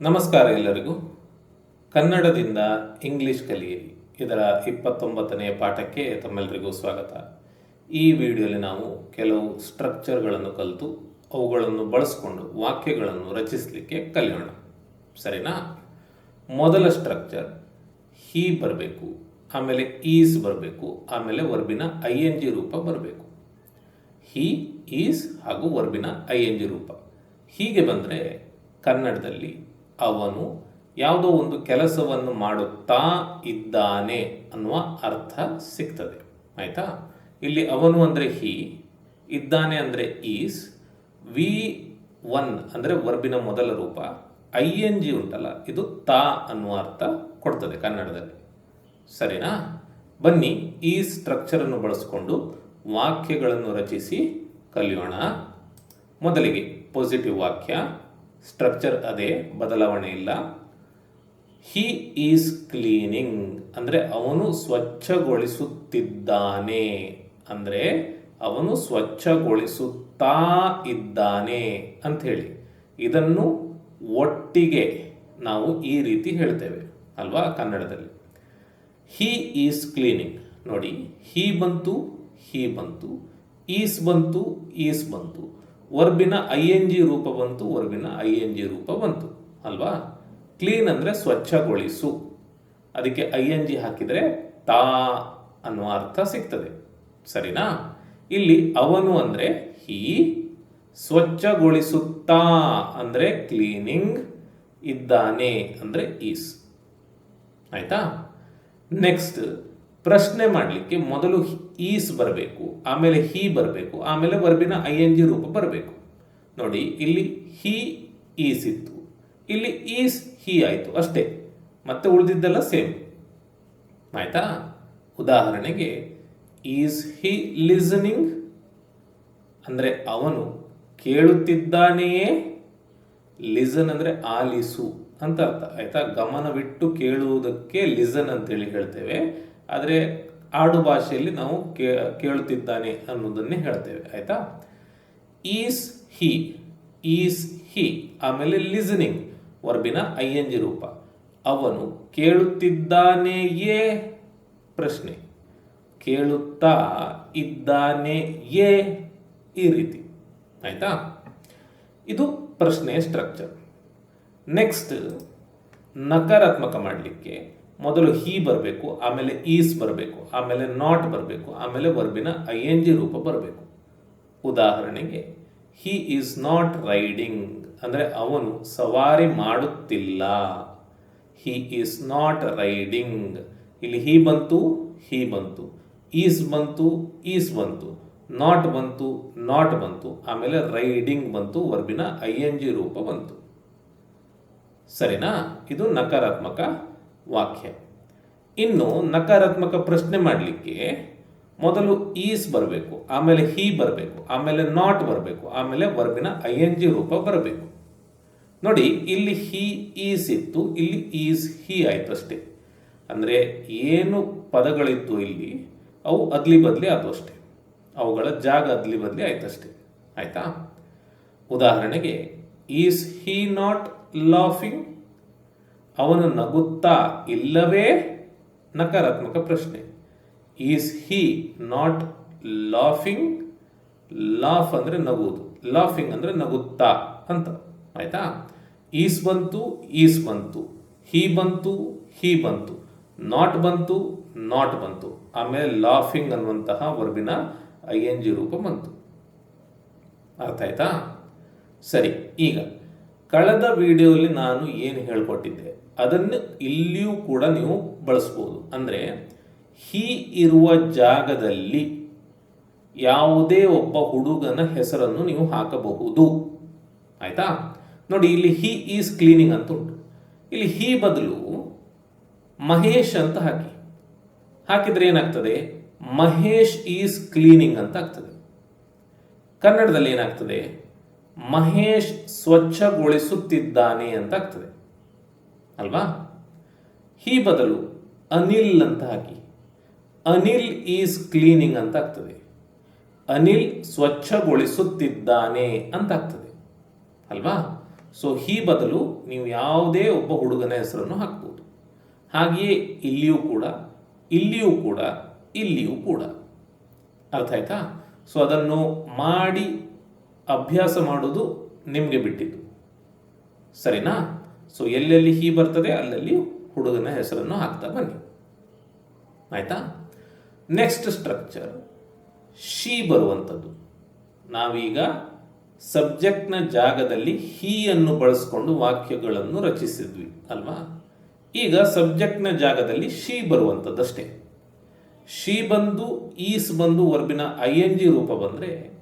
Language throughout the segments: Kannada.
ನಮಸ್ಕಾರ ಎಲ್ಲರಿಗೂ. ಕನ್ನಡದಿಂದ ಇಂಗ್ಲಿಷ್ ಕಲಿಯಿರಿ. ಇದರ ಇಪ್ಪತ್ತೊಂಬತ್ತನೆಯ ಪಾಠಕ್ಕೆ ತಮ್ಮೆಲ್ಲರಿಗೂ ಸ್ವಾಗತ. ಈ ವಿಡಿಯೋಲಿ ನಾವು ಕೆಲವು ಸ್ಟ್ರಕ್ಚರ್ಗಳನ್ನು ಕಲಿತು, ಅವುಗಳನ್ನು ಬಳಸಿಕೊಂಡು ವಾಕ್ಯಗಳನ್ನು ರಚಿಸಲಿಕ್ಕೆ ಕಲಿಯೋಣ. ಸರಿನಾ? ಮೊದಲ ಸ್ಟ್ರಕ್ಚರ್, ಹೀ ಬರಬೇಕು, ಆಮೇಲೆ ಈಸ್ ಬರಬೇಕು, ಆಮೇಲೆ ವರ್ಬಿನ ಐ ಎನ್ ಜಿ ರೂಪ ಬರಬೇಕು. ಹೀ, ಈಸ್ ಹಾಗೂ ವರ್ಬಿನ ಐ ಎನ್ ಜಿ ರೂಪ. ಹೀಗೆ ಬಂದರೆ ಕನ್ನಡದಲ್ಲಿ ಅವನು ಯಾವುದೋ ಒಂದು ಕೆಲಸವನ್ನು ಮಾಡುತ್ತಾ ಇದ್ದಾನೆ ಅನ್ನುವ ಅರ್ಥ ಸಿಗ್ತದೆ. ಆಯಿತಾ? ಇಲ್ಲಿ ಅವನು ಅಂದರೆ ಹಿ, ಇದ್ದಾನೆ ಅಂದರೆ ಈಸ್, ವಿ ಒನ್ ಅಂದರೆ ವರ್ಬಿನ ಮೊದಲ ರೂಪ, ಐ ಎನ್ ಜಿ ಉಂಟಲ್ಲ, ಇದು ತಾ ಅನ್ನುವ ಅರ್ಥ ಕೊಡ್ತದೆ ಕನ್ನಡದಲ್ಲಿ. ಸರಿನಾ? ಬನ್ನಿ ಈ ಸ್ಟ್ರಕ್ಚರನ್ನು ಬಳಸಿಕೊಂಡು ವಾಕ್ಯಗಳನ್ನು ರಚಿಸಿ ಕಲಿಯೋಣ. ಮೊದಲಿಗೆ ಪಾಸಿಟಿವ್ ವಾಕ್ಯ. ಸ್ಟ್ರಕ್ಚರ್ ಅದೇ, ಬದಲಾವಣೆ ಇಲ್ಲ. ಹಿ ಈಸ್ ಕ್ಲೀನಿಂಗ್ ಅಂದರೆ ಅವನು ಸ್ವಚ್ಛಗೊಳಿಸುತ್ತಿದ್ದಾನೆ. ಅಂದರೆ ಅವನು ಸ್ವಚ್ಛಗೊಳಿಸುತ್ತಾ ಇದ್ದಾನೆ ಅಂತ ಹೇಳಿ ಇದನ್ನು ಒಟ್ಟಿಗೆ ನಾವು ಈ ರೀತಿ ಹೇಳ್ತೇವೆ, ಅಲ್ವಾ ಕನ್ನಡದಲ್ಲಿ. ಹಿ ಈಸ್ ಕ್ಲೀನಿಂಗ್ ನೋಡಿ ಹೀ ಬಂತು ಹೀ ಬಂತು ಈಸ್ ಬಂತು ಈಸ್ ಬಂತು. ವರ್ಬಿನ ಐ ಎನ್ ಜಿ ರೂಪ ಬಂತು, ವರ್ಬಿನ ಐ ಎನ್ ಜಿ ರೂಪ ಬಂತು, ಅಲ್ವಾ? ಕ್ಲೀನ್ ಅಂದರೆ ಸ್ವಚ್ಛಗೊಳಿಸು. ಅದಕ್ಕೆ ಐ ಎನ್ ಜಿ ಹಾಕಿದರೆ ತಾ ಅನ್ನುವ ಅರ್ಥ ಸಿಗ್ತದೆ. ಸರಿನಾ? ಇಲ್ಲಿ ಅವನು ಅಂದರೆ ಹೀ, ಸ್ವಚ್ಛಗೊಳಿಸುತ್ತಾ ಅಂದರೆ ಕ್ಲೀನಿಂಗ್, ಇದ್ದಾನೆ ಅಂದರೆ ಈಸ್. ಆಯಿತಾ? ನೆಕ್ಸ್ಟ್ ಪ್ರಶ್ನೆ ಮಾಡಲಿಕ್ಕೆ ಮೊದಲು ಈಸ್ ಬರಬೇಕು, ಆಮೇಲೆ ಹಿ ಬರಬೇಕು, ಆಮೇಲೆ ವರ್ಬಿನ ಐ ಎನ್ ಜಿ ರೂಪ ಬರಬೇಕು. ನೋಡಿ, ಇಲ್ಲಿ ಹಿ ಈಸ್ ಇತ್ತು, ಇಲ್ಲಿ ಈಸ್ ಹಿ ಆಯಿತು ಅಷ್ಟೇ, ಮತ್ತೆ ಉಳಿದಿದ್ದೆಲ್ಲ ಸೇಮ್. ಆಯ್ತಾ? ಉದಾಹರಣೆಗೆ, ಈಸ್ ಹಿ ಲಿಸನಿಂಗ್? ಅಂದರೆ ಅವನು ಕೇಳುತ್ತಿದ್ದಾನೆಯೇ? ಲಿಸನ್ ಅಂದರೆ ಆಲಿಸು ಅಂತ ಅರ್ಥ. ಆಯ್ತಾ? ಗಮನವಿಟ್ಟು ಕೇಳುವುದಕ್ಕೆ ಲಿಸನ್ ಅಂತೇಳಿ ಹೇಳ್ತೇವೆ. ಆದರೆ ಆಡು ಭಾಷೆಯಲ್ಲಿ ನಾವು ಕೇಳುತ್ತಿದ್ದಾನೆ ಅನ್ನೋದನ್ನೇ ಹೇಳ್ತೇವೆ, ಆಯಿತಾ? ಈಸ್ ಹಿ ಈಸ್ ಹಿ, ಆಮೇಲೆ ಲಿಸನಿಂಗ್, ವರ್ಬಿನ ಐ ಎನ್ ಜಿ ರೂಪ. ಅವನು ಕೇಳುತ್ತಿದ್ದಾನೆಯೇ? ಪ್ರಶ್ನೆ. ಕೇಳುತ್ತಾ ಇದ್ದಾನೆಯೇ? ಈ ರೀತಿ, ಆಯಿತಾ? ಇದು ಪ್ರಶ್ನೆಯ ಸ್ಟ್ರಕ್ಚರ್ ನೆಕ್ಸ್ಟ್ ನಕಾರಾತ್ಮಕ ಮಾಡಲಿಕ್ಕೆ ಮೊದಲು ಹೀ ಬರಬೇಕು, ಆಮೇಲೆ ಈಸ್ ಬರಬೇಕು, ಆಮೇಲೆ ನಾಟ್ ಬರಬೇಕು, ಆಮೇಲೆ ವರ್ಬಿನ ಐ ಎನ್ ಜಿ ರೂಪ ಬರಬೇಕು. ಉದಾಹರಣೆಗೆ ಹಿ ಈಸ್ ನಾಟ್ ರೈಡಿಂಗ್ ಅಂದರೆ ಅವನು ಸವಾರಿ ಮಾಡುತ್ತಿಲ್ಲ. ಹಿ ಈಸ್ ನಾಟ್ ರೈಡಿಂಗ್ ಇಲ್ಲಿ ಹೀ ಬಂತು ಹಿ ಬಂತು. ಈಸ್ ಬಂತು ಈಸ್ ಬಂತು. ನಾಟ್ ಬಂತು ನಾಟ್ ಬಂತು. ಆಮೇಲೆ ರೈಡಿಂಗ್ ಬಂತು ವರ್ಬಿನ ಐ ಎನ್ ಜಿ ರೂಪ ಬಂತು. ಸರಿನಾ? ಇದು ನಕಾರಾತ್ಮಕ ವಾಕ್ಯ. ಇನ್ನು ನಕಾರಾತ್ಮಕ ಪ್ರಶ್ನೆ ಮಾಡಲಿಕ್ಕೆ ಮೊದಲು ಈಸ್ ಬರಬೇಕು, ಆಮೇಲೆ ಹಿ ಬರಬೇಕು, ಆಮೇಲೆ ನಾಟ್ ಬರಬೇಕು, ಆಮೇಲೆ ವರ್ಬಿನ ಐ ಎನ್ ಜಿ ರೂಪ ಬರಬೇಕು. ನೋಡಿ, ಇಲ್ಲಿ ಹಿ ಈಸ್ ಇತ್ತು, ಇಲ್ಲಿ ಈಸ್ ಹಿ ಆಯಿತು ಅಷ್ಟೇ. ಅಂದರೆ ಏನು ಪದಗಳಿತ್ತು ಇಲ್ಲಿ, ಅವು ಅದ್ಲಿ ಬದಲಿ ಆದವು ಅಷ್ಟೇ. ಅವುಗಳ ಜಾಗ ಅದ್ಲಿ ಬದಲಿ ಆಯ್ತು ಅಷ್ಟೇ. ಆಯ್ತಾ? ಉದಾಹರಣೆಗೆ, ಈಸ್ ಹಿ ನಾಟ್ ಲಾಫಿಂಗ್? ಅವನು ನಗುತ್ತಾ ಇಲ್ಲವೇ? ನಕಾರಾತ್ಮಕ ಪ್ರಶ್ನೆ. Is he not laughing laugh ಅಂದರೆ ನಗುವುದು. ಲಾಫಿಂಗ್ ಅಂದರೆ ನಗುತ್ತಾ ಅಂತ. ಆಯಿತಾ? ಈಸ್ ಬಂತು ಈಸ್ ಬಂತು. ಹಿ ಬಂತು ಹಿ ಬಂತು. ನಾಟ್ ಬಂತು ನಾಟ್ ಬಂತು. ಆಮೇಲೆ ಲಾಫಿಂಗ್ ಅನ್ನುವಂತಹ ವರ್ಬಿನ ಐ ಎನ್ ಜಿ ರೂಪ ಬಂತು. ಅರ್ಥ ಆಯ್ತಾ? ಸರಿ, ಈಗ ಕಳೆದ ವಿಡಿಯೋಲಿ ನಾನು ಏನು ಹೇಳ್ಕೊಟ್ಟಿದ್ದೆ, ಅದನ್ನು ಇಲ್ಲಿಯೂ ಕೂಡ ನೀವು ಬಳಸ್ಬೋದು. ಅಂದರೆ, ಹೀ ಇರುವ ಜಾಗದಲ್ಲಿ ಯಾವುದೇ ಒಬ್ಬ ಹುಡುಗನ ಹೆಸರನ್ನು ನೀವು ಹಾಕಬಹುದು. ಆಯಿತಾ? ನೋಡಿ, ಇಲ್ಲಿ ಹಿ ಈಸ್ ಕ್ಲೀನಿಂಗ್ ಅಂತ ಉಂಟು ಇಲ್ಲಿ ಹೀ ಬದಲು ಮಹೇಶ್ ಅಂತ ಹಾಕಿ. ಹಾಕಿದ್ರೆ ಏನಾಗ್ತದೆ? ಮಹೇಶ್ ಈಸ್ ಕ್ಲೀನಿಂಗ್ ಅಂತ ಆಗ್ತದೆ. ಕನ್ನಡದಲ್ಲಿ ಏನಾಗ್ತದೆ? ಮಹೇಶ್ ಸ್ವಚ್ಛಗೊಳಿಸುತ್ತಿದ್ದಾನೆ ಅಂತ ಆಗ್ತದೆ ಅಲ್ವಾ? ಈ ಬದಲು ಅನಿಲ್ ಅಂತ ಹಾಕಿ ಅನಿಲ್ ಈಸ್ ಕ್ಲೀನಿಂಗ್ ಅಂತ ಆಗ್ತದೆ ಅನಿಲ್ ಸ್ವಚ್ಛಗೊಳಿಸುತ್ತಿದ್ದಾನೆ ಅಂತ ಆಗ್ತದೆ ಅಲ್ವಾ? ಸೊ ಈ ಬದಲು ನೀವು ಯಾವುದೇ ಒಬ್ಬ ಹುಡುಗನ ಹೆಸರನ್ನು ಹಾಕ್ಬೋದು. ಹಾಗೆಯೇ ಇಲ್ಲಿಯೂ ಕೂಡ ಇಲ್ಲಿಯೂ ಕೂಡ ಇಲ್ಲಿಯೂ ಕೂಡ. ಅರ್ಥ ಆಯ್ತಾ? ಸೊ ಅದನ್ನು ಮಾಡಿ ಅಭ್ಯಾಸ ಮಾಡೋದು ನಿಮಗೆ ಬಿಟ್ಟಿದ್ದು. ಸರಿನಾ? ಸೊ ಎಲ್ಲೆಲ್ಲಿ ಹೀ ಬರ್ತದೆ ಅಲ್ಲಲ್ಲಿ ಹುಡುಗನ ಹೆಸರನ್ನು ಹಾಕ್ತಾ ಬನ್ನಿ. ಆಯಿತಾ? ನೆಕ್ಸ್ಟ್ ಸ್ಟ್ರಕ್ಚರ್ ಶಿ ಬರುವಂಥದ್ದು ನಾವೀಗ ಸಬ್ಜೆಕ್ಟ್ನ ಜಾಗದಲ್ಲಿ ಹೀಯನ್ನು ಬಳಸ್ಕೊಂಡು ವಾಕ್ಯಗಳನ್ನು ರಚಿಸಿದ್ವಿ, ಅಲ್ವಾ? ಈಗ ಸಬ್ಜೆಕ್ಟ್ನ ಜಾಗದಲ್ಲಿ ಶಿ ಬರುವಂಥದ್ದಷ್ಟೇ ಶಿ ಬಂದು ಈಸ್ ಬಂದು ವರ್ಬಿನ ಐ ಎನ್ ಜಿ ರೂಪ ಬಂದರೆ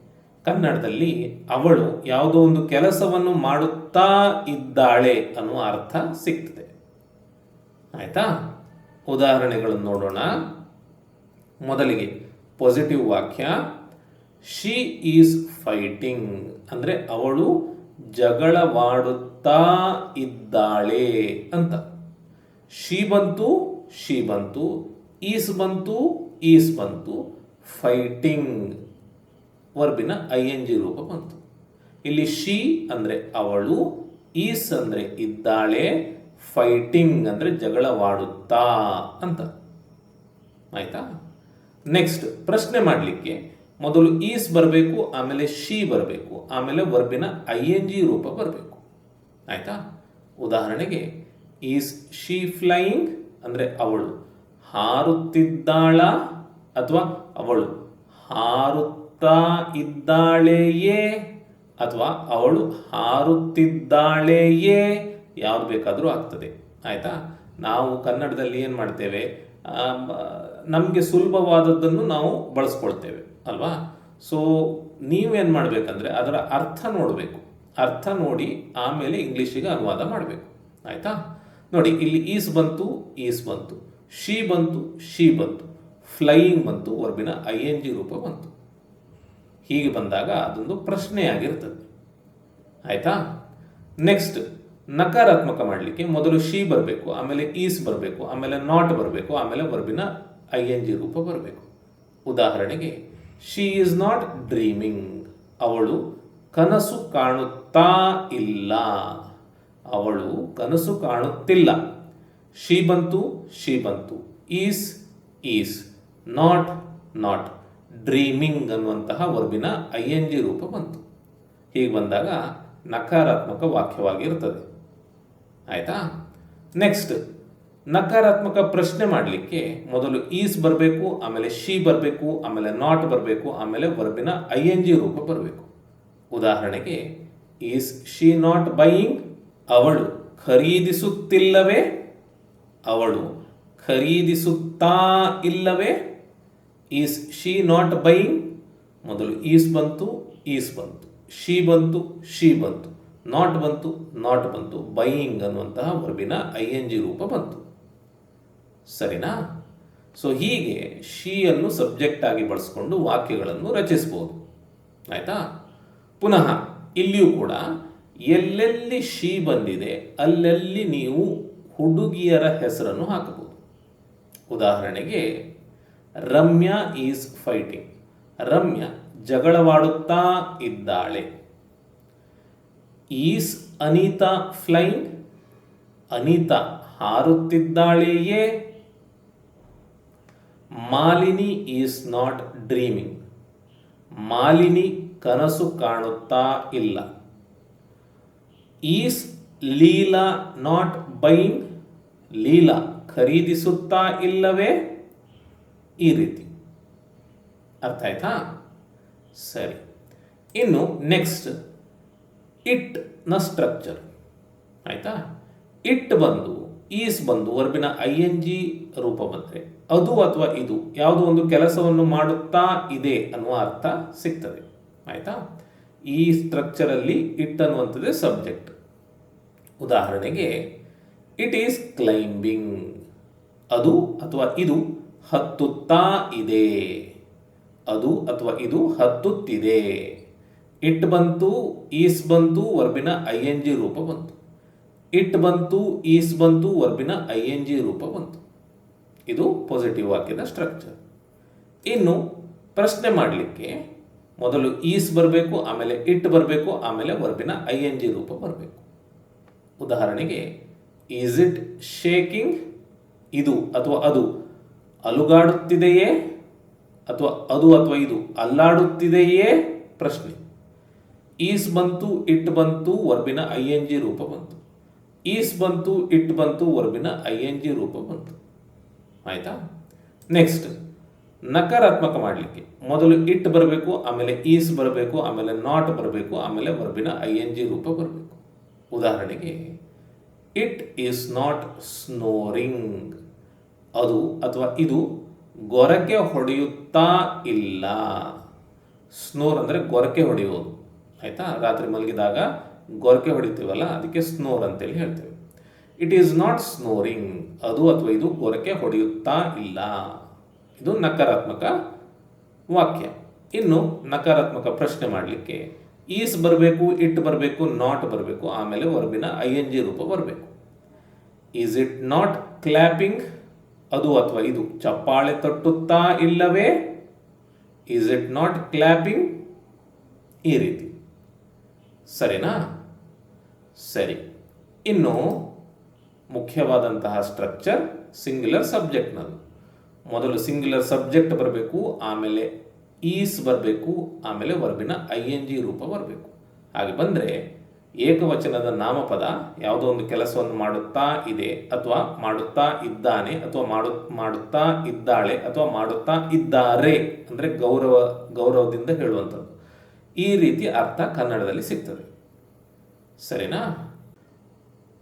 ಕನ್ನಡದಲ್ಲಿ ಅವಳು ಯಾವುದೋ ಒಂದು ಕೆಲಸವನ್ನು ಮಾಡುತ್ತಾ ಇದ್ದಾಳೆ ಅನ್ನುವ ಅರ್ಥ ಸಿಗ್ತದೆ. ಆಯ್ತಾ? ಉದಾಹರಣೆಗಳನ್ನು ನೋಡೋಣ. ಮೊದಲಿಗೆ ಪಾಸಿಟಿವ್ ವಾಕ್ಯ ಶಿ ಈಸ್ ಫೈಟಿಂಗ್ ಅಂದರೆ ಅವಳು ಜಗಳವಾಡುತ್ತಾ ಇದ್ದಾಳೆ ಅಂತ. ಶಿ ಬಂತು ಶಿ ಬಂತು ಈಸ್ ಬಂತು ಈಸ್ ಬಂತು ಫೈಟಿಂಗ್ ವರ್ಬಿನ ಐ ಎನ್ ಜಿ ರೂಪ ಬಂತು. ಇಲ್ಲಿ ಶಿ ಅಂದರೆ ಅವಳು ಈಸ್ ಅಂದರೆ ಇದ್ದಾಳೆ ಫೈಟಿಂಗ್ ಅಂದರೆ ಜಗಳವಾಡುತ್ತಾ ಅಂತ. ಆಯ್ತಾ? ನೆಕ್ಸ್ಟ್ ಪ್ರಶ್ನೆ ಮಾಡಲಿಕ್ಕೆ ಮೊದಲು ಈಸ್ ಬರಬೇಕು, ಆಮೇಲೆ ಶಿ ಬರಬೇಕು, ಆಮೇಲೆ ವರ್ಬಿನ ಐ ಎನ್ ಜಿ ರೂಪ ಬರಬೇಕು. ಆಯ್ತಾ? ಉದಾಹರಣೆಗೆ ಈಸ್ ಶಿ ಫ್ಲೈಯಿಂಗ್ ಅಂದರೆ ಅವಳು ಹಾರುತ್ತಿದ್ದಾಳ ಅಥವಾ ಅವಳು ಹಾರುತ್ತಾ ಇದ್ದಾಳೆಯೇ? ಅಥವಾ ಅವಳು ಹಾರುತ್ತಿದ್ದಾಳೆಯೇ? ಯಾವುದು ಬೇಕಾದರೂ ಆಗ್ತದೆ. ಆಯಿತಾ? ನಾವು ಕನ್ನಡದಲ್ಲಿ ಏನು ಮಾಡ್ತೇವೆ? ನಮಗೆ ಸುಲಭವಾದದ್ದನ್ನು ನಾವು ಬಳಸ್ಕೊಳ್ತೇವೆ, ಅಲ್ವಾ? ಸೊ ನೀವೇನು ಮಾಡಬೇಕಂದ್ರೆ ಅದರ ಅರ್ಥ ನೋಡಬೇಕು. ಅರ್ಥ ನೋಡಿ ಆಮೇಲೆ ಇಂಗ್ಲೀಷಿಗೆ ಅನುವಾದ ಮಾಡಬೇಕು. ಆಯಿತಾ? ನೋಡಿ, ಇಲ್ಲಿ ಈಸ್ ಬಂತು ಈಸ್ ಬಂತು. ಶಿ ಬಂತು ಶಿ ಬಂತು. ಫ್ಲೈಯಿಂಗ್ ಬಂತು, ವರ್ಬಿನ ಐ ಎನ್ ಜಿ ರೂಪ ಬಂತು. ಹೀಗೆ ಬಂದಾಗ ಅದೊಂದು ಪ್ರಶ್ನೆಯಾಗಿರ್ತದೆ. ಆಯಿತಾ? ನೆಕ್ಸ್ಟ್ ನಕಾರಾತ್ಮಕ ಮಾಡಲಿಕ್ಕೆ ಮೊದಲು ಶಿ ಬರಬೇಕು, ಆಮೇಲೆ ಈಸ್ ಬರಬೇಕು, ಆಮೇಲೆ ನಾಟ್ ಬರಬೇಕು, ಆಮೇಲೆ ವರ್ಬಿನ ಐ ಎನ್ ಜಿ ರೂಪ ಬರಬೇಕು. ಉದಾಹರಣೆಗೆ ಶಿ ಈಸ್ ನಾಟ್ ಡ್ರೀಮಿಂಗ್ ಅವಳು ಕನಸು ಕಾಣುತ್ತಾ ಇಲ್ಲ. ಅವಳು ಕನಸು ಕಾಣುತ್ತಿಲ್ಲ. ಶಿ ಬಂತು ಶಿ ಬಂತು. Is is not not dreaming ಅನ್ನುವಂತಹ ವರ್ಬಿನ ಐ ಎನ್ ಜಿ ರೂಪ ಬಂತು. ಹೀಗೆ ಬಂದಾಗ ನಕಾರಾತ್ಮಕ ವಾಕ್ಯವಾಗಿರ್ತದೆ. ಆಯಿತಾ? ನೆಕ್ಸ್ಟ್ ನಕಾರಾತ್ಮಕ ಪ್ರಶ್ನೆ ಮಾಡಲಿಕ್ಕೆ ಮೊದಲು ಈಸ್ ಬರಬೇಕು, ಆಮೇಲೆ ಶಿ ಬರಬೇಕು, ಆಮೇಲೆ ನಾಟ್ ಬರಬೇಕು, ಆಮೇಲೆ ವರ್ಬಿನ ಐ ಎನ್ ಜಿ ರೂಪ ಬರಬೇಕು. ಉದಾಹರಣೆಗೆ, ಈಸ್ ಶಿ ನಾಟ್ ಬೈಯಿಂಗ್? ಅವಳು ಖರೀದಿಸುತ್ತಿಲ್ಲವೇ? ಅವಳು ಖರೀದಿಸುತ್ತಾ ಇಲ್ಲವೇ? Is she not buying? ಮೊದಲು ಈಸ್ ಬಂತು ಈಸ್ ಬಂತು. ಶಿ ಬಂತು ಶಿ ಬಂತು. ನಾಟ್ ಬಂತು ನಾಟ್ ಬಂತು. ಬೈಯಿಂಗ್ ಅನ್ನುವಂತಹ ವರ್ಬಿನ ಐ ಎನ್ ಜಿ ರೂಪ ಬಂತು. ಸರಿನಾ? ಸೊ ಹೀಗೆ ಶೀಯನ್ನು ಸಬ್ಜೆಕ್ಟ್ ಆಗಿ ಬಳಸ್ಕೊಂಡು ವಾಕ್ಯಗಳನ್ನು ರಚಿಸ್ಬೋದು. ಆಯಿತಾ? ಪುನಃ ಇಲ್ಲಿಯೂ ಕೂಡ ಎಲ್ಲೆಲ್ಲಿ ಶಿ ಬಂದಿದೆ, ಅಲ್ಲೆಲ್ಲಿ ನೀವು ಹುಡುಗಿಯರ ಹೆಸರನ್ನು ಹಾಕಬಹುದು. ಉದಾಹರಣೆಗೆ ರಮ್ಯಾ ಈಸ್ ಫೈಟಿಂಗ್. ರಮ್ಯಾ ಜಗಳವಾಡುತ್ತಾ ಇದ್ದಾಳೆ. Is Anitha flying Anitha ಹಾರುತ್ತಿದ್ದಾಳೆಯೇ? Malini is not dreaming. Malini ಕನಸು ಕಾಣುತ್ತಾ ಇಲ್ಲ. Is Leela not buying? Leela ಖರೀದಿಸುತ್ತಾ ಇಲ್ಲವೇ? ಈ ರೀತಿ. ಅರ್ಥ ಆಯ್ತಾ? ಸರಿ. ಇನ್ನು ನೆಕ್ಸ್ಟ್ ಇಟ್ನ ಸ್ಟ್ರಕ್ಚರ್ ಆಯ್ತಾ? ಇಟ್ ಬಂದು ಈಸ್ ಬಂದು ವರ್ಬಿನ ಐ ಎನ್ ಜಿ ರೂಪ ಬಂದರೆ ಅದು ಅಥವಾ ಇದು ಯಾವುದೋ ಒಂದು ಕೆಲಸವನ್ನು ಮಾಡುತ್ತಾ ಇದೆ ಅನ್ನುವ ಅರ್ಥ ಸಿಗ್ತದೆ. ಆಯಿತಾ? ಈ ಸ್ಟ್ರಕ್ಚರಲ್ಲಿ ಇಟ್ ಅನ್ನುವಂಥದ್ದೇ ಸಬ್ಜೆಕ್ಟ್ ಉದಾಹರಣೆಗೆ ಇಟ್ ಈಸ್ ಕ್ಲೈಂಬಿಂಗ್ ಅದು ಅಥವಾ ಇದು ಹತ್ತುತ್ತಾ ಇದೆ. ಅದು ಅಥವಾ ಇದು ಹತ್ತುತ್ತಿದೆ. ಇಟ್ ಬಂತು, ಈಸ್ ಬಂತು, ವರ್ಬಿನ ಐ ಎನ್ ಜಿ ರೂಪ ಬಂತು. ಇಟ್ ಬಂತು, ಈಸ್ ಬಂತು, ವರ್ಬಿನ ಐ ಎನ್ ಜಿ ರೂಪ ಬಂತು. ಇದು ಪಾಸಿಟಿವ್ ವಾಕ್ಯದ ಸ್ಟ್ರಕ್ಚರ್ ಇನ್ನು ಪ್ರಶ್ನೆ ಮಾಡಲಿಕ್ಕೆ ಮೊದಲು ಈಸ್ ಬರಬೇಕು, ಆಮೇಲೆ ಇಟ್ ಬರಬೇಕು, ಆಮೇಲೆ ವರ್ಬಿನ ಐ ಎನ್ ಜಿ ರೂಪ ಬರಬೇಕು. ಉದಾಹರಣೆಗೆ, ಈಸ್ ಇಟ್ ಶೇಕಿಂಗ್? ಇದು ಅಥವಾ ಅದು ಅಲುಗಾಡುತ್ತಿದೆಯೇ ಅಥವಾ ಅದು ಅಥವಾ ಇದು ಅಲ್ಲಾಡುತ್ತಿದೆಯೇ? ಪ್ರಶ್ನೆ. ಈಸ್ ಬಂತು, ಇಟ್ ಬಂತು, ವರ್ಬಿನ ಐ ಎನ್ ಜಿ ರೂಪ ಬಂತು. ಈಸ್ ಬಂತು, ಇಟ್ ಬಂತು, ವರ್ಬಿನ ಐ ಎನ್ ಜಿ ರೂಪ ಬಂತು. ಆಯ್ತಾ? ನೆಕ್ಸ್ಟ್, ನಕಾರಾತ್ಮಕ ಮಾಡಲಿಕ್ಕೆ. ಮೊದಲು ಇಟ್ ಬರಬೇಕು, ಆಮೇಲೆ ಈಸ್ ಬರಬೇಕು, ಆಮೇಲೆ ನಾಟ್ ಬರಬೇಕು, ಆಮೇಲೆ ವರ್ಬಿನ ಐ ಎನ್ ಜಿ ರೂಪ ಬರಬೇಕು. ಉದಾಹರಣೆಗೆ, ಇಟ್ ಈಸ್ ನಾಟ್ ಸ್ನೋರಿಂಗ್. ಅದು ಅಥವಾ ಇದು ಗೊರಕೆ ಹೊಡೆಯುತ್ತಾ ಇಲ್ಲ. ಸ್ನೋರ್ ಅಂದರೆ ಗೊರಕೆ ಹೊಡೆಯೋದು. ಆಯಿತಾ? ರಾತ್ರಿ ಮಲಗಿದಾಗ ಗೊರಕೆ ಹೊಡಿತೀವಲ್ಲ ಅದಕ್ಕೆ ಸ್ನೋರ್ ಅಂತೇಳಿ ಹೇಳ್ತೇವೆ. ಇಟ್ ಈಸ್ ನಾಟ್ ಸ್ನೋರಿಂಗ್ ಅದು ಅಥವಾ ಇದು ಗೊರಕೆ ಹೊಡೆಯುತ್ತಾ ಇಲ್ಲ. ಇದು ನಕಾರಾತ್ಮಕ ವಾಕ್ಯ. ಇನ್ನು ನಕಾರಾತ್ಮಕ ಪ್ರಶ್ನೆ ಮಾಡಲಿಕ್ಕೆ ಈಸ್ ಬರಬೇಕು ಇಟ್ ಬರಬೇಕು ನಾಟ್ ಬರಬೇಕು, ಆಮೇಲೆ ವರ್ಬಿನ ಐ ಎನ್ ಜಿ ರೂಪ ಬರಬೇಕು. ಈಸ್ ಇಟ್ ನಾಟ್ ಕ್ಲ್ಯಾಪಿಂಗ್ ಅದು ಅಥವಾ ಇದು ಚಪ್ಪಾಳೆ ತಟ್ಟುತ್ತಾ ಇಲ್ಲವೇ? ಈಸ್ ಇಟ್ ನಾಟ್ ಕ್ಲ್ಯಾಪಿಂಗ್ ಈ ರೀತಿ. ಸರಿನಾ? ಸರಿ. ಇನ್ನು ಮುಖ್ಯವಾದಂತಹ ಸ್ಟ್ರಕ್ಚರ್ ಸಿಂಗ್ಯುಲರ್ ಸಬ್ಜೆಕ್ಟ್ನದು ಮೊದಲು ಸಿಂಗ್ಯುಲರ್ ಸಬ್ಜೆಕ್ಟ್ ಬರಬೇಕು, ಆಮೇಲೆ ಈಸ್ ಬರಬೇಕು, ಆಮೇಲೆ ವರ್ಬಿನ ಐ ಎನ್ ಜಿ ರೂಪ ಬರಬೇಕು. ಹಾಗೆ ಬಂದರೆ ಏಕವಚನದ ನಾಮಪದ ಯಾವುದೋ ಒಂದು ಕೆಲಸವನ್ನು ಮಾಡುತ್ತಾ ಇದೆ ಅಥವಾ ಮಾಡುತ್ತಾ ಇದ್ದಾನೆ ಅಥವಾ ಮಾಡು, ಮಾಡುತ್ತಾ ಇದ್ದಾಳೆ ಅಥವಾ ಮಾಡುತ್ತಾ ಇದ್ದಾರೆ ಅಂದರೆ ಗೌರವ, ಗೌರವದಿಂದ ಹೇಳುವಂಥದ್ದು. ಈ ರೀತಿ ಅರ್ಥ ಕನ್ನಡದಲ್ಲಿ ಸಿಗ್ತದೆ. ಸರಿನಾ?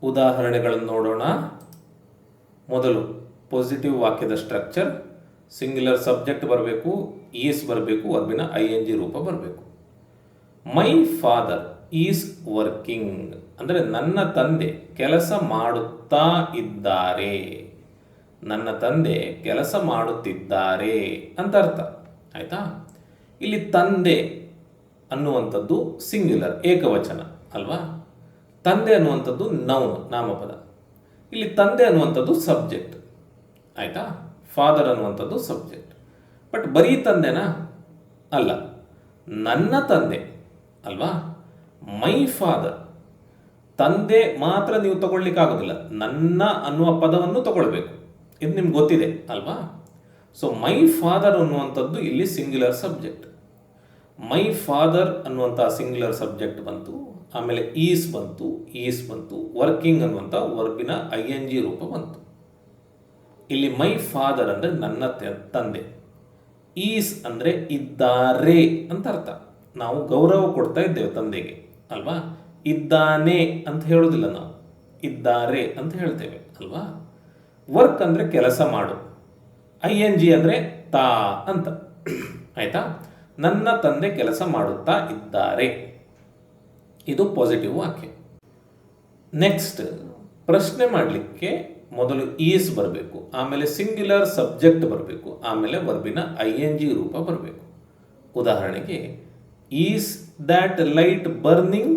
ಉದಾಹರಣೆಗಳನ್ನು ನೋಡೋಣ. ಮೊದಲು ಪಾಸಿಟಿವ್ ವಾಕ್ಯದ ಸ್ಟ್ರಕ್ಚರ್ ಸಿಂಗ್ಯುಲರ್ ಸಬ್ಜೆಕ್ಟ್ ಬರಬೇಕು ಈಸ್ ಬರಬೇಕು ವರ್ಬಿನ ಐ ಎನ್ ಜಿ ರೂಪ ಬರಬೇಕು. My father is working. ಅಂದರೆ ನನ್ನ ತಂದೆ ಕೆಲಸ ಮಾಡುತ್ತಾ ಇದ್ದಾರೆ. ನನ್ನ ತಂದೆ ಕೆಲಸ ಮಾಡುತ್ತಿದ್ದಾರೆ ಅಂತ ಅರ್ಥ. ಆಯಿತಾ? ಇಲ್ಲಿ ತಂದೆ ಅನ್ನುವಂಥದ್ದು ಸಿಂಗ್ಯುಲರ್ ಏಕವಚನ, ಅಲ್ವಾ? ತಂದೆ ಅನ್ನುವಂಥದ್ದು ನೌನ್ ನಾಮಪದ. ಇಲ್ಲಿ ತಂದೆ ಅನ್ನುವಂಥದ್ದು ಸಬ್ಜೆಕ್ಟ್ ಆಯಿತಾ? ಫಾದರ್ ಅನ್ನುವಂಥದ್ದು ಸಬ್ಜೆಕ್ಟ್ ಬಟ್ ಬರೀ ತಂದೆನಾ? ಅಲ್ಲ. ನನ್ನ ತಂದೆ, ಅಲ್ವಾ? ಮೈ ಫಾದರ್ ತಂದೆ ಮಾತ್ರ ನೀವು ತಗೊಳ್ಲಿಕ್ಕಾಗೋದಿಲ್ಲ ನನ್ನ ಅನ್ನುವ ಪದವನ್ನು ತಗೊಳ್ಬೇಕು. ಇದು ನಿಮ್ಗೆ ಗೊತ್ತಿದೆ, ಅಲ್ವಾ? ಸೊ ಮೈ ಫಾದರ್ ಅನ್ನುವಂಥದ್ದು ಇಲ್ಲಿ ಸಿಂಗ್ಯುಲರ್ ಸಬ್ಜೆಕ್ಟ್ ಮೈ ಫಾದರ್ ಅನ್ನುವಂಥ ಸಿಂಗ್ಯುಲರ್ ಸಬ್ಜೆಕ್ಟ್ ಬಂತು, ಆಮೇಲೆ ಈಸ್ ಬಂತು ಈಸ್ ಬಂತು ವರ್ಕಿಂಗ್ ಅನ್ನುವಂಥ ವರ್ಬಿನ ಐ ಎನ್ ಜಿ ರೂಪ ಬಂತು. ಇಲ್ಲಿ ಮೈ ಫಾದರ್ ಅಂದರೆ ನನ್ನ ತಂದೆ. ಈಸ್ ಅಂದರೆ ಇದ್ದಾರೆ ಅಂತ ಅರ್ಥ. ನಾವು ಗೌರವ ಕೊಡ್ತಾ ಇದ್ದೇವೆ ತಂದೆಗೆ. ಅಲ್ವಾ? ಇದ್ದಾನೆ ಅಂತ ಹೇಳೋದಿಲ್ಲ ನಾವು. ಇದ್ದಾರೆ ಅಂತ ಹೇಳ್ತೇವೆ, ಅಲ್ವಾ? ವರ್ಕ್ ಅಂದರೆ ಕೆಲಸ ಮಾಡು. ಐ ಎನ್ ಜಿ ಅಂದರೆ ತಾ ಅಂತ. ಆಯಿತಾ? ನನ್ನ ತಂದೆ ಕೆಲಸ ಮಾಡುತ್ತಾ ಇದ್ದಾರೆ. ಇದು ಪಾಸಿಟಿವ್ ವಾಕ್ಯ. ನೆಕ್ಸ್ಟ್ ಪ್ರಶ್ನೆ ಮಾಡಲಿಕ್ಕೆ ಮೊದಲು ಈಸ್ ಬರಬೇಕು, ಆಮೇಲೆ ಸಿಂಗ್ಯುಲರ್ ಸಬ್ಜೆಕ್ಟ್ ಬರಬೇಕು, ಆಮೇಲೆ ವರ್ಬಿನ ಐ ಎನ್ ಜಿ ರೂಪ ಬರಬೇಕು. ಉದಾಹರಣೆಗೆ ಈಸ್ ದ್ಯಾಟ್ ಲೈಟ್ ಬರ್ನಿಂಗ್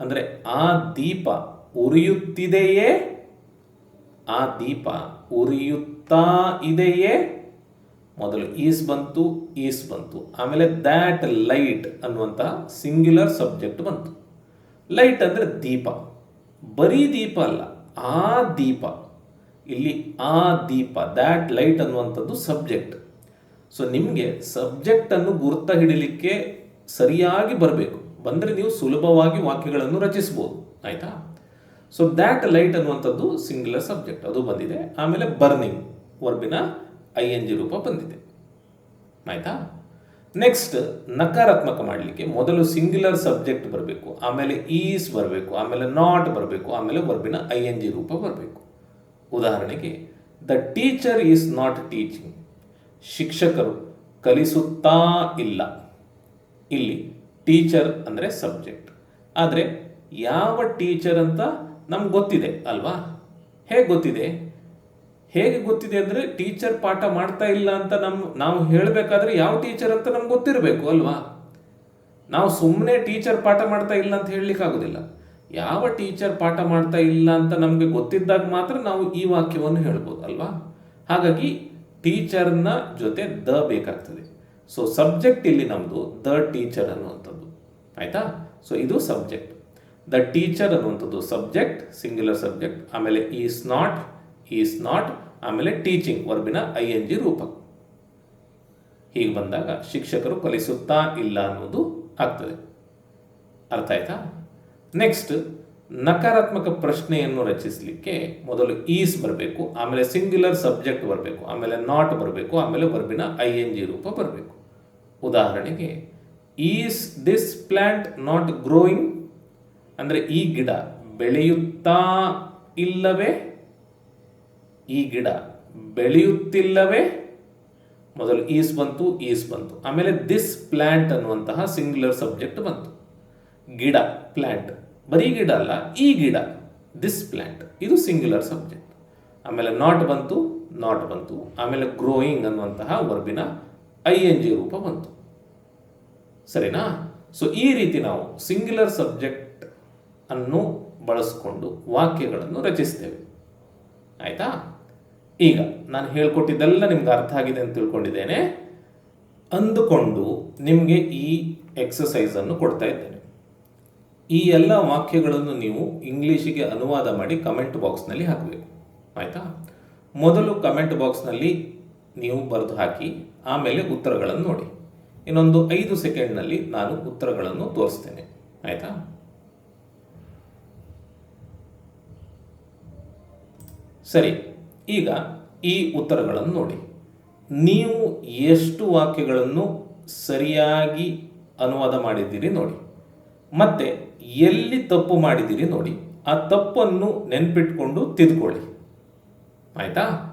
ಅಂದರೆ ಆ ದೀಪ ಉರಿಯುತ್ತಿದೆಯೇ? ಆ ದೀಪ ಉರಿಯುತ್ತಾ ಇದೆಯೇ? ಮೊದಲು ಈಸ್ ಬಂತು ಈಸ್ ಬಂತು. ಆಮೇಲೆ ದ್ಯಾಟ್ ಲೈಟ್ ಅನ್ನುವಂತಹ ಸಿಂಗ್ಯುಲರ್ ಸಬ್ಜೆಕ್ಟ್ ಬಂತು. ಲೈಟ್ ಅಂದರೆ ದೀಪ. ಬರೀ ದೀಪ ಅಲ್ಲ, ಆ ದೀಪ. ಇಲ್ಲಿ ಆ ದೀಪ ದ್ಯಾಟ್ ಲೈಟ್ ಅನ್ನುವಂಥದ್ದು ಸಬ್ಜೆಕ್ಟ್ ಸೊ ನಿಮಗೆ ಸಬ್ಜೆಕ್ಟನ್ನು ಗುರ್ತ ಹಿಡಿಲಿಕ್ಕೆ ಸರಿಯಾಗಿ ಬರಬೇಕು. ಬಂದರೆ ನೀವು ಸುಲಭವಾಗಿ ವಾಕ್ಯಗಳನ್ನು ರಚಿಸ್ಬೋದು. ಆಯಿತಾ? ಸೊ ದ್ಯಾಟ್ ಲೈಟ್ ಅನ್ನುವಂಥದ್ದು ಸಿಂಗ್ಯುಲರ್ ಸಬ್ಜೆಕ್ಟ್ ಅದು ಬಂದಿದೆ. ಆಮೇಲೆ ಬರ್ನಿಂಗ್ ವರ್ಬಿನ ಐ ಎನ್ ಜಿ ರೂಪ ಬಂದಿದೆ. ಆಯಿತಾ? ನೆಕ್ಸ್ಟ್ ನಕಾರಾತ್ಮಕ ಮಾಡಲಿಕ್ಕೆ ಮೊದಲು ಸಿಂಗ್ಯುಲರ್ ಸಬ್ಜೆಕ್ಟ್ ಬರಬೇಕು. ಆಮೇಲೆ ಈಸ್ ಬರಬೇಕು. ಆಮೇಲೆ ನಾಟ್ ಬರಬೇಕು. ಆಮೇಲೆ ವರ್ಬಿನ ಐ ಎನ್ ಜಿ ರೂಪ ಬರಬೇಕು. ಉದಾಹರಣೆಗೆ the teacher is not teaching ಶಿಕ್ಷಕರು ಕಲಿಸುತ್ತಾ ಇಲ್ಲ. ಇಲ್ಲಿ ಟೀಚರ್ ಅಂದರೆ ಸಬ್ಜೆಕ್ಟ್ ಆದರೆ ಯಾವ ಟೀಚರ್ ಅಂತ ನಮ್ಗೆ ಗೊತ್ತಿದೆ ಅಲ್ವಾ? ಹೇಗೆ ಗೊತ್ತಿದೆ? ಹೇಗೆ ಗೊತ್ತಿದೆ ಅಂದರೆ ಟೀಚರ್ ಪಾಠ ಮಾಡ್ತಾ ಇಲ್ಲ ಅಂತ ನಮ್ಮ ನಾವು ಹೇಳಬೇಕಾದ್ರೆ ಯಾವ ಟೀಚರ್ ಅಂತ ನಮ್ಗೆ ಗೊತ್ತಿರಬೇಕು ಅಲ್ವಾ? ನಾವು ಸುಮ್ಮನೆ ಟೀಚರ್ ಪಾಠ ಮಾಡ್ತಾ ಇಲ್ಲ ಅಂತ ಹೇಳಲಿಕ್ಕಾಗೋದಿಲ್ಲ ಯಾವ ಟೀಚರ್ ಪಾಠ ಮಾಡ್ತಾ ಇಲ್ಲ ಅಂತ ನಮಗೆ ಗೊತ್ತಿದ್ದಾಗ ಮಾತ್ರ ನಾವು ಈ ವಾಕ್ಯವನ್ನು ಹೇಳ್ಬೋದು ಅಲ್ವಾ? ಹಾಗಾಗಿ ಟೀಚರ್ನ ಜೊತೆ ದ ಬೇಕಾಗ್ತದೆ. ಸೊ ಸಬ್ಜೆಕ್ಟ್ ಇಲ್ಲಿ ನಮ್ಮದು ದ ಟೀಚರ್ ಅನ್ನುವಂಥದ್ದು. ಆಯಿತಾ? ಸೊ ಇದು ಸಬ್ಜೆಕ್ಟ್ ದ ಟೀಚರ್ ಅನ್ನುವಂಥದ್ದು ಸಬ್ಜೆಕ್ಟ್ ಸಿಂಗ್ಯುಲರ್ ಸಬ್ಜೆಕ್ಟ್ ಆಮೇಲೆ ಈಸ್ ನಾಟ್ ಈಸ್ ನಾಟ್ ಆಮೇಲೆ ಟೀಚಿಂಗ್ ವರ್ಬಿನ ಐ ಎನ್ ಜಿ ರೂಪ ಹೀಗೆ ಬಂದಾಗ ಶಿಕ್ಷಕರು ಕಲಿಸುತ್ತಾ ಇಲ್ಲ ಅನ್ನೋದು ಆಗ್ತದೆ. ಅರ್ಥ ಆಯ್ತಾ? ನೆಕ್ಸ್ಟ್ ನಕಾರಾತ್ಮಕ ಪ್ರಶ್ನೆಯನ್ನು ರಚಿಸಲಿಕ್ಕೆ ಮೊದಲು ಈಸ್ ಬರಬೇಕು, ಆಮೇಲೆ ಸಿಂಗ್ಯುಲರ್ ಸಬ್ಜೆಕ್ಟ್ ಬರಬೇಕು, ಆಮೇಲೆ ನಾಟ್ ಬರಬೇಕು, ಆಮೇಲೆ ವರ್ಬಿನ ಐ ಎನ್ ಜಿ ರೂಪ ಬರಬೇಕು. ಉದಾಹರಣೆಗೆ is this plant not growing ಅಂದರೆ, ಈ ಗಿಡ ಬೆಳೆಯುತ್ತಾ ಇಲ್ಲವೇ? ಈ ಗಿಡ ಬೆಳೆಯುತ್ತಿಲ್ಲವೇ? ಮೊದಲು ಈಸ್ ಬಂತು ಈಸ್ ಬಂತು. ಆಮೇಲೆ ದಿಸ್ ಪ್ಲ್ಯಾಂಟ್ ಅನ್ನುವಂತಹ ಸಿಂಗ್ಯುಲರ್ ಸಬ್ಜೆಕ್ಟ್ ಬಂತು. ಗಿಡ ಪ್ಲ್ಯಾಂಟ್ ಬರೀ ಗಿಡ ಅಲ್ಲ, ಈ ಗಿಡ ದಿಸ್ ಪ್ಲ್ಯಾಂಟ್ ಇದು ಸಿಂಗ್ಯುಲರ್ ಸಬ್ಜೆಕ್ಟ್ ಆಮೇಲೆ ನಾಟ್ ಬಂತು ನಾಟ್ ಬಂತು. ಆಮೇಲೆ ಗ್ರೋಯಿಂಗ್ ಅನ್ನುವಂತಹ ವರ್ಬಿನ ಐ ಎನ್ ಜಿ ರೂಪ ಬಂತು. ಸರಿನಾ? ಸೊ ಈ ರೀತಿ ನಾವು ಸಿಂಗ್ಯುಲರ್ ಸಬ್ಜೆಕ್ಟ್ ಅನ್ನು ಬಳಸಿಕೊಂಡು ವಾಕ್ಯಗಳನ್ನು ರಚಿಸ್ತೇವೆ. ಆಯಿತಾ? ಈಗ ನಾನು ಹೇಳ್ಕೊಟ್ಟಿದ್ದೆಲ್ಲ ನಿಮ್ಗೆ ಅರ್ಥ ಆಗಿದೆ ಅಂತ ತಿಳ್ಕೊಂಡಿದ್ದೇನೆ. ಅಂದುಕೊಂಡು ನಿಮಗೆ ಈ ಎಕ್ಸಸೈಸನ್ನು ಕೊಡ್ತಾ ಇದ್ದೇನೆ. ಈ ಎಲ್ಲ ವಾಕ್ಯಗಳನ್ನು ನೀವು ಇಂಗ್ಲೀಷಿಗೆ ಅನುವಾದ ಮಾಡಿ ಕಮೆಂಟ್ ಬಾಕ್ಸ್ನಲ್ಲಿ ಹಾಕಬೇಕು. ಆಯಿತಾ? ಮೊದಲು ಕಮೆಂಟ್ ಬಾಕ್ಸ್ನಲ್ಲಿ ನೀವು ಬರೆದು ಹಾಕಿ, ಆಮೇಲೆ ಉತ್ತರಗಳನ್ನು ನೋಡಿ. ಇನ್ನೊಂದು ಐದು ಸೆಕೆಂಡ್ನಲ್ಲಿ ನಾನು ಉತ್ತರಗಳನ್ನು ತೋರಿಸ್ತೇನೆ. ಆಯಿತಾ? ಸರಿ, ಈಗ ಈ ಉತ್ತರಗಳನ್ನು ನೋಡಿ. ನೀವು ಎಷ್ಟು ವಾಕ್ಯಗಳನ್ನು ಸರಿಯಾಗಿ ಅನುವಾದ ಮಾಡಿದ್ದೀರಿ ನೋಡಿ. ಮತ್ತೆ ಎಲ್ಲಿ ತಪ್ಪು ಮಾಡಿದ್ದೀರಿ ನೋಡಿ. ಆ ತಪ್ಪನ್ನು ನೆನ್ಪಿಟ್ಕೊಂಡು ತಿದ್ಕೊಳ್ಳಿ. ಆಯಿತಾ?